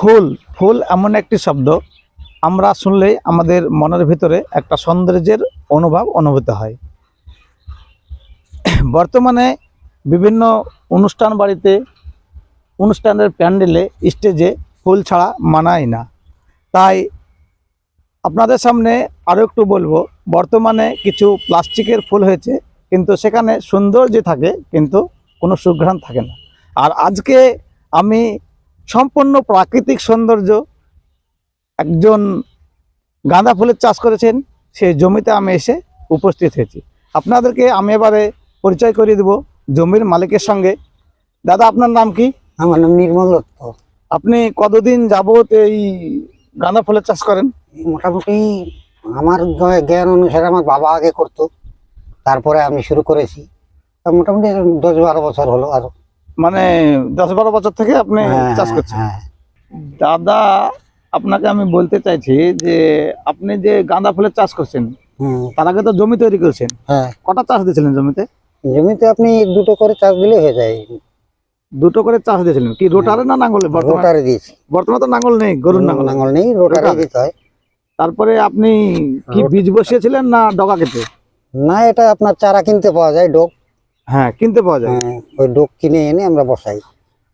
ফুল ফুল এমন একটি শব্দ। আমরা শুনলেই আমাদের মনের ভিতরে একটা সৌন্দর্যের অনুভব অনুভূত হয়। বর্তমানে বিভিন্ন অনুষ্ঠান বাড়িতে, অনুষ্ঠানের প্যান্ডেলে, স্টেজে ফুল ছাড়া মানায় না। তাই আপনাদের সামনে আরও একটু বলব, বর্তমানে কিছু প্লাস্টিকের ফুল হয়েছে, কিন্তু সেখানে সৌন্দর্য থাকে, কিন্তু কোনো সুঘ্রাণ থাকে না। আর আজকে আমি সম্পূর্ণ প্রাকৃতিক সৌন্দর্য। একজন গাঁদা ফুলের চাষ করেছেন সেই জমিতে আমি এসে উপস্থিত হয়েছি। আপনাদেরকে আমি এবারে পরিচয় করিয়ে দেব জমির মালিকের সঙ্গে। দাদা আপনার নাম কি? আমার নাম নির্মল দত্ত। আপনি কতদিন যাবত এই গাঁদা ফুলের চাষ করেন? মোটামুটি আমার জ্ঞান অনুসারে আমার বাবা আগে করতো তারপরে আমি শুরু করেছি। তা মোটামুটি দশ বারো বছর হলো আর মানে দশ বারো বছর থেকে আপনি হ্যাঁ, চাষ করছেন। হ্যাঁ। দাদা আপনাকে আমি বলতে চাইছি যে আপনি যে গাঁদা ফুলের চাষ করছেন তার আগে তো জমি তৈরি করেছেন। হ্যাঁ। কটা চাষ দিয়েছিলেন জমিতে? জমিতে আপনি দুটো করে চাষ দিলে হয়ে যায়। দুটো করে চাষ দিয়েছিলেন। কি রোটারে না নাঙ্গলে রোটারে দিয়েছি। বর্তমানে তো নাঙ্গল নেই গরুর নাঙ্গল নাঙ্গল নেই রোটারে রোটারে। দিতে হয়। তারপরে আপনি কি বীজ বসিয়েছিলেন না ডগা কেটে? না এটা আপনার চারা কিনতে পাওয়া যায় ডোক। হ্যাঁ কিনতে পাওয়া যায়। হ্যাঁ, ওই ডোক কিনে এনে আমরা বসাই।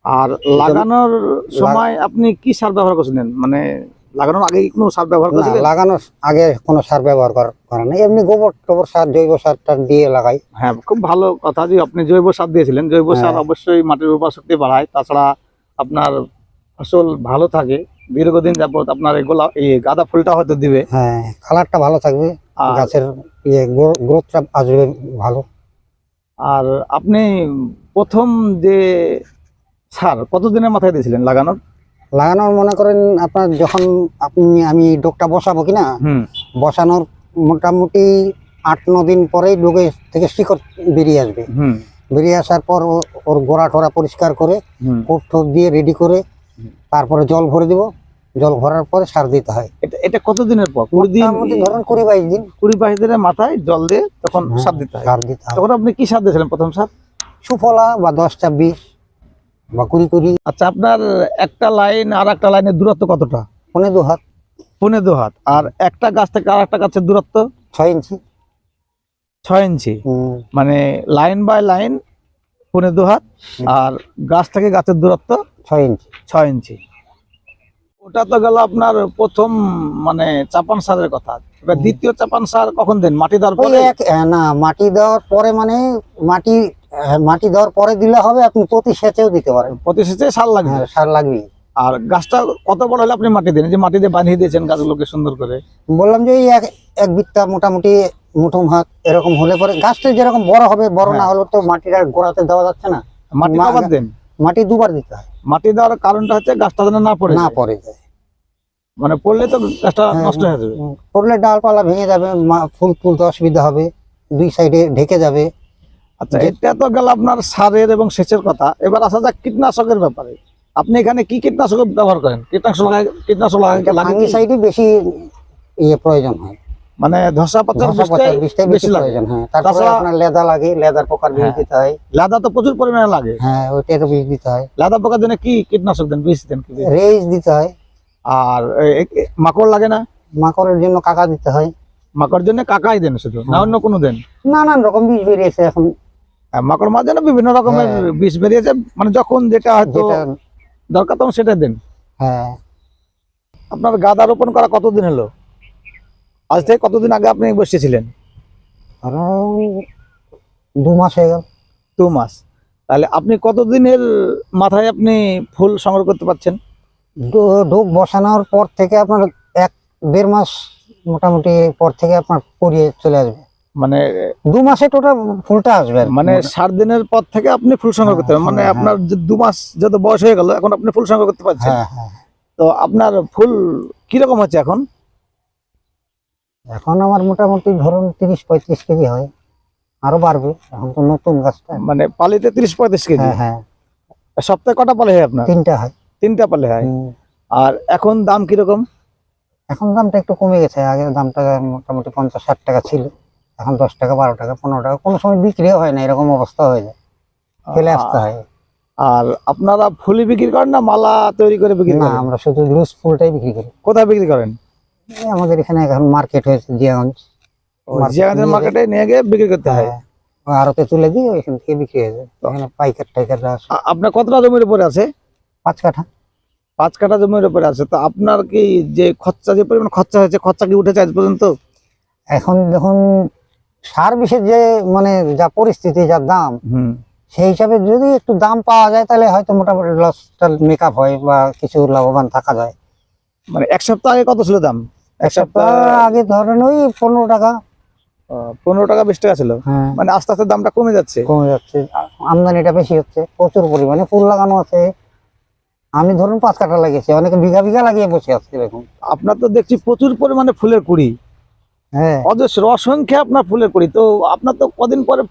আর লাগানোর সময় আপনি কি সার ব্যবহার করছিলেন? মানে লাগানোর আগে কোনো সার ব্যবহার করেছিলেন? লাগানোর আগে কোনো সার ব্যবহার করা- নেই। এমনি গোবর টোবর সার জৈব সারটা দিয়ে লাগাই। হ্যাঁ খুব ভালো কথা যে আপনি জৈব সার দিয়েছিলেন। জৈব সার হ্যাঁ। অবশ্যই মাটির উর্বর শক্তি বাড়ায়। তাছাড়া আপনার ফসল ভালো থাকে। দীর্ঘদিন যাবত আপনার এই গোলাপ এই গাঁদা ফুলটা হয়তো দিবে। হ্যাঁ কালারটা ভালো থাকবে। গাছের ইয়ে গ্রোথটা আসবে ভালো। আর আপনি প্রথম যে সার কতদিনের মাথায় দিয়েছিলেন লাগানোর? লাগানোর মনে করেন আপনার যখন আপনি আমি ডোকটা বসাবো কিনা বসানোর মোটামুটি আট ন দিন পরেই ডোকে থেকে শিকড় বেরিয়ে আসবে। বেরিয়ে আসার পর ওর গোড়া টোড়া পরিষ্কার করে টোপ দিয়ে রেডি করে তারপরে জল ভরে দিব। জল ভরার পরে সার দিতে হয়। এটা এটা কতদিনের পর? কুড়ি দিন ধরেন কুড়ি বাইশ দিন। কুড়ি বাইশ দিনের মাথায় জল দিয়ে তখন সার দিতে হয়। সার দিতে হয়। তখন আপনি কি সার দিয়েছিলেন প্রথম সার? সুফলা বা দশ ছাব্বিশ বা কুড়ি কুড়ি। আচ্ছা আপনার একটা লাইন আর একটা লাইনের দূরত্ব কতটা? পনেরো দু হাত। পৌনে দু হাত। আর একটা গাছ থেকে আর একটা গাছের দূরত্ব? ছয় ইঞ্চি। ছয় ইঞ্চি। মানে লাইন বাই লাইন পৌনে দু হাত। আর গাছ থেকে গাছের দূরত্ব? ছয় ইঞ্চি। ছয় ইঞ্চি। ওটা তো গেল আপনার প্রথম মানে চাপান সারের কথা। এবার দ্বিতীয় চাপান সার কখন দেন? মাটি দেওয়ার পরে? না মাটি দেওয়ার পরে মানে মাটি মাটি দেওয়ার পরে দিলে হবে আপনি প্রতি সেচেও দিতে পারেন। প্রতি সেচে সার লাগবে? হ্যাঁ, সার লাগবে আর গাছটা কত বড় হলে আপনি মাটি দেন? যে মাটি দিয়ে বাঁধিয়ে দিয়েছেন গাছগুলোকে সুন্দর করে। বললাম যে এই এক এক বিত্তা মোটামুটি মুঠুম হাত এরকম হলে পরে গাছটা যেরকম বড় হবে বড় না হ্যাঁ। হলে তো মাটিটা গোড়াতে দেওয়া যাচ্ছে না। মাটি দেন? মাটি দুবার দিতে হয়। মাটি দেওয়ার কারণটা হচ্ছে গাছটা যেন না পড়ে না পড়ে যায়। মানে পড়লে তো গাছটা হ্যাঁ, নষ্ট হয়ে যাবে। পড়লে ডালপালা ভেঙে যাবে ফুল তুলতে অসুবিধা হবে দুই সাইডে ঢেকে যাবে। আচ্ছা এটা তো গেল আপনার সারের এবং সেচের কথা। এবার আসা যাক কীটনাশকের ব্যাপারে। আপনি এখানে কি কীটনাশক ব্যবহার করেন? কীটনাশক কীটনাশক লাগা- লাগে সাইডে বেশি ইয়ে প্রয়োজন হয়। মানে ধসা পাতার বেশি লাগে। হ্যাঁ। তারপরে আপনার লেদা লাগে লেদার পোকার হ্যাঁ। দিতে হয়। লাদা তো প্রচুর পরিমাণে লাগে। হ্যাঁ ওইটারও দিতে হয়। লাদা পোকার জন্য কি কীটনাশক দেন বীজ দেন রেজ দিতে হয়। আর মাকড় লাগে না? মাকড়ের জন্য কাকা দিতে হয়। মাকড় জন্য কাকাই দেন শুধু না হ্যাঁ। অন্য কোনো দেন? নানান রকম বীজ বেরিয়েছে এখন। মাকড় মার জন্য বিভিন্ন রকমের হ্যাঁ। বীজ বেরিয়েছে মানে যখন যেটা হয়তো দরকার তখন সেটা দেন। হ্যাঁ। আপনার গাদা রোপণ করা কতদিন হলো? আজ থেকে কতদিন আগে আপনি বসেছিলেন আরও দু মাস হয়ে গেল। দু মাস। তাহলে আপনি কতদিনের মাথায় আপনি ফুল সংগ্রহ করতে পারছেন? ডোব বসানোর পর থেকে আপনার এক দেড় মাস মোটামুটি পর থেকে আপনার পরিয়ে চলে আসবে। মানে দু মাসে টোটাল ফুলটা আসবে। মানে সাত দিনের পর থেকে আপনি ফুল সংগ্রহ করতে পারবেন মানে হ্যাঁ, আপনার দু মাস যত বয়স হয়ে গেল এখন আপনি ফুল সংগ্রহ করতে পারছেন। হ্যাঁ হ্যাঁ। তো আপনার ফুল কীরকম হচ্ছে এখন? এখন আমার মোটামুটি ধরুন তিরিশ পঁয়ত্রিশ কেজি হয় আরও বাড়বে এখন তো নতুন গাছটা। মানে পালিতে তিরিশ পঁয়ত্রিশ কেজি? হ্যাঁ হ্যাঁ। সপ্তাহে কটা পালে হয় আপনার? তিনটা হয়। তিনটা পালে হয়? আর এখন দাম কীরকম? এখন দামটা একটু কমে গেছে আগে দামটা মোটামুটি পঞ্চাশ ষাট টাকা ছিল এখন দশ টাকা বারো টাকা পনেরো টাকা কোনো সময় বিক্রিও হয় না এরকম অবস্থা হয়ে যায়। ফেলে আসতে হয়। আর আপনারা ফুলি বিক্রি করেন না মালা তৈরি করে বিক্রি না করেন? আমরা শুধু লুজ ফুলটাই বিক্রি করি। কোথায় বিক্রি করেন? আমাদের এখানে এখন মার্কেট হয়েছে জিয়াগঞ্জ। জিয়াগঞ্জের মার্কেটে নিয়ে গিয়ে বিক্রি করতে হয়? হ্যাঁ, ওই তুলে দিই ওইখান থেকে বিক্রি হয়ে যায়। এখানে পাইকার টাইকাররা আসে। আপনার কতটা জমির উপরে আছে? পাঁচ কাঠা। পাঁচ কাঠা জমির উপরে আছে। তো আপনার কি যে খরচা যে পরিমাণ খরচা হয়েছে খরচা কি উঠেছে আজ পর্যন্ত? এখন দেখুন সার বিষের যে মানে যা পরিস্থিতি যা দাম হুম। সেই হিসাবে যদি একটু দাম পাওয়া যায় তাহলে হয়তো মোটামুটি লসটা মেকআপ হয় বা কিছু লাভবান থাকা যায়। মানে এক সপ্তাহ আগে কত ছিল দাম? এক সপ্তাহ আগে ধরেন ওই পনেরো টাকা। পনেরো টাকা বিশ টাকা ছিল। হ্যাঁ। মানে আস্তে আস্তে দামটা কমে যাচ্ছে। কমে যাচ্ছে। আমদানিটা বেশি হচ্ছে প্রচুর পরিমাণে ফুল লাগানো আছে। আমি ধরুন পাঁচ লাগিয়েছি অনেকে বিঘা বিঘা লাগিয়ে বসে আছে এরকম। আপনার তো দেখছি প্রচুর পরিমাণে ফুলের কুড়ি। হ্যাঁ। অজস্র অসংখ্য আপনার ফুলের কুড়ি। তো আপনার তো কদিন পরে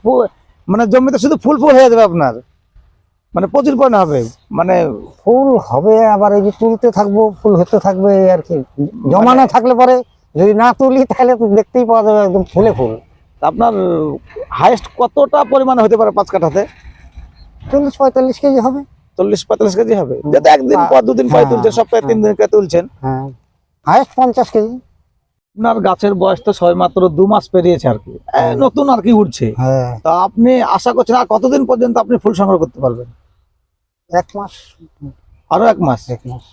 মানে জমিতে শুধু ফুল ফুল হয়ে যাবে আপনার। মানে প্রচুর পরিমাণে হবে। মানে ফুল হবে আবার এই যে তুলতে থাকব ফুল হতে থাকবে এই আর কি। জমানো থাকলে পরে যদি না তুলি তাহলে দেখতেই পাওয়া যাবে একদম ফুলে ফুল। আপনার হাইয়েস্ট কতটা পরিমাণে হতে পারে পাঁচ কাঠাতে? চল্লিশ পঁয়তাল্লিশ কেজি হবে। চল্লিশ পঁয়তাল্লিশ কেজি হবে। যেটা একদিন পর দুদিন পর হ্যাঁ, তুলছেন সপ্তাহে তিন দিন করে তুলছেন। হ্যাঁ হায়েস্ট পঞ্চাশ কেজি। আপনার গাছের বয়স তো ছয় মাত্র দু মাস পেরিয়েছে আর কি। নতুন আর কি উঠছে। হ্যাঁ। তা আপনি আশা করছেন আর কতদিন পর্যন্ত আপনি ফুল সংগ্রহ করতে পারবেন? এক মাস? আরও এক মাস। এক মাস।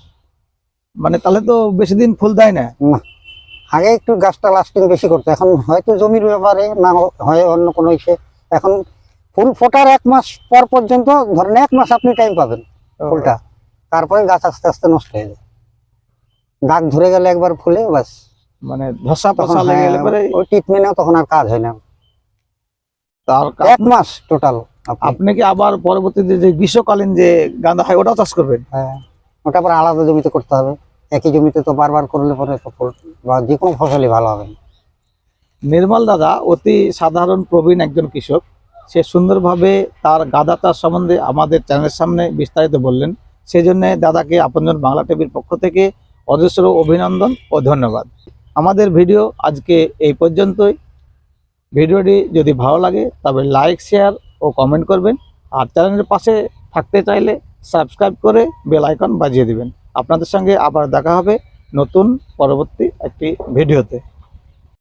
মানে তাহলে তো বেশি দিন ফুল দেয় না? না। আগে একটু গাছটা লাস্টিং বেশি করতো। এখন হয়তো জমির ব্যাপারে না হয় অন্য কোনো ইসে। এখন ফুল ফোটার এক মাস পর পর্যন্ত ধরেন এক মাস আপনি টাইম পাবেন ফুলটা। তারপরে গাছ আস্তে আস্তে নষ্ট হয়ে যায়। দাগ ধরে গেলে একবার ফুলে বাস মানে ধসা পচা লেগে গেলে হ্যাঁ, পরে ওই ট্রিটমেন্টেও তখন আর কাজ হয় না। তার এক মাস টোটাল আপনি কি আবার পরবর্তীতে যে গ্রীষ্মকালীন যে গাঁদা হয় ওটাও চাষ করবেন? হ্যাঁ ওটা আবার আলাদা জমিতে করতে হবে। একই জমিতে তো বারবার করলে পরে ফুল বা যে কোনো ফসলই ভালো হবে। নির্মল দাদা অতি সাধারণ প্রবীণ একজন কৃষক। সে সুন্দরভাবে তার গাঁদা চাষ সম্বন্ধে আমাদের চ্যানেলের সামনে বিস্তারিত বললেন। সেই জন্য দাদাকে আপনজন বাংলা টিভির পক্ষ থেকে অজস্র অভিনন্দন ও ধন্যবাদ। আমাদের ভিডিও আজকে এই পর্যন্তই। ভিডিওটি যদি ভালো লাগে তবে লাইক শেয়ার ও কমেন্ট করবেন। আর চ্যানেলের পাশে থাকতে চাইলে সাবস্ক্রাইব করে বেল আইকন বাজিয়ে দিবেন। আপনাদের সঙ্গে আবার দেখা হবে নতুন পরবর্তী একটি ভিডিওতে